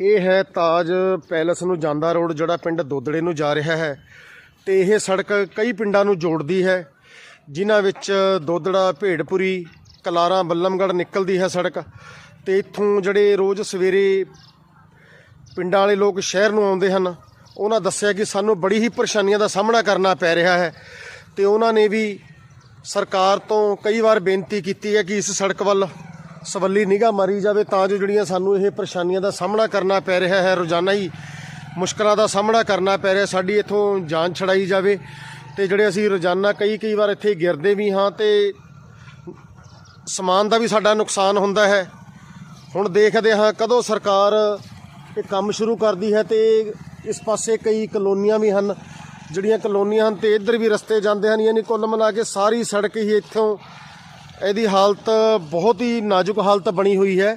ਇਹ ਹੈ ਤਾਜ ਪੈਲਸ ਨੂੰ ਜਾਂਦਾ ਰੋਡ, ਜਿਹੜਾ ਪਿੰਡ ਦੋਦੜੇ ਨੂੰ ਜਾ ਰਿਹਾ ਹੈ। ਤੇ ਇਹ ਸੜਕ ਕਈ ਪਿੰਡਾਂ ਨੂੰ ਜੋੜਦੀ ਹੈ, ਜਿਨ੍ਹਾਂ ਵਿੱਚ ਦੋਦੜਾ ਭੇੜਪੁਰੀ ਕਲਾਰਾ ਬੱਲਮਗੜ ਨਿਕਲਦੀ ਹੈ ਸੜਕ। ਤੇ ਇੱਥੋਂ ਜਿਹੜੇ ਰੋਜ਼ ਸਵੇਰੇ ਪਿੰਡਾਂ ਵਾਲੇ ਲੋਕ ਸ਼ਹਿਰ ਨੂੰ ਆਉਂਦੇ ਹਨ, ਉਹਨਾਂ ਦੱਸਿਆ ਕਿ ਸਾਨੂੰ ਬੜੀ ਹੀ ਪਰੇਸ਼ਾਨੀਆਂ ਦਾ ਸਾਹਮਣਾ ਕਰਨਾ ਪੈ ਰਿਹਾ ਹੈ। ਤੇ ਉਹਨਾਂ ਨੇ ਵੀ ਸਰਕਾਰ ਤੋਂ ਕਈ ਵਾਰ ਬੇਨਤੀ ਕੀਤੀ ਹੈ ਕਿ ਇਸ ਸੜਕ ਵੱਲ ਸਵੱਲੀ ਨਿਗਾਹ ਮਾਰੀ ਜਾਵੇ ਤਾਂ ਜੋ ਜਿਹੜੀਆਂ ਸਾਨੂੰ ਇਹ ਪਰੇਸ਼ਾਨੀਆਂ ਦਾ ਸਾਹਮਣਾ ਕਰਨਾ ਪੈ ਰਿਹਾ ਹੈ, ਰੋਜ਼ਾਨਾ ਹੀ ਮੁਸ਼ਕਲਾਂ ਦਾ ਸਾਹਮਣਾ ਕਰਨਾ ਪੈ ਰਿਹਾ, ਸਾਡੀ ਇੱਥੋਂ ਜਾਨ ਛੜਾਈ ਜਾਵੇ। ਤੇ ਜਿਹੜੇ ਅਸੀਂ ਰੋਜ਼ਾਨਾ ਕਈ ਕਈ ਵਾਰ ਇੱਥੇ ਗਿਰਦੇ ਵੀ ਹਾਂ ਤੇ ਸਮਾਨ ਦਾ ਵੀ ਸਾਡਾ ਨੁਕਸਾਨ ਹੁੰਦਾ ਹੈ। ਹੁਣ ਦੇਖਦੇ ਹਾਂ ਕਦੋਂ ਸਰਕਾਰ ਇਹ ਕੰਮ ਸ਼ੁਰੂ ਕਰਦੀ ਹੈ ਤੇ ਇਸ ਪਾਸੇ ਕਈ ਕਲੋਨੀਆਂ ਵੀ ਹਨ। ਜਿਹੜੀਆਂ ਕਲੋਨੀਆਂ ਹਨ ਤੇ ਇੱਧਰ ਵੀ ਰਸਤੇ ਜਾਂਦੇ ਹਨ, ਯਾਨੀ ਕੁੱਲ ਮਿਲਾ ਕੇ ਸਾਰੀ ਸੜਕ ਹੀ ਇੱਥੋਂ ਇਹਦੀ ਹਾਲਤ ਬਹੁਤ ਹੀ ਨਾਜ਼ੁਕ ਹਾਲਤ ਬਣੀ ਹੋਈ ਹੈ।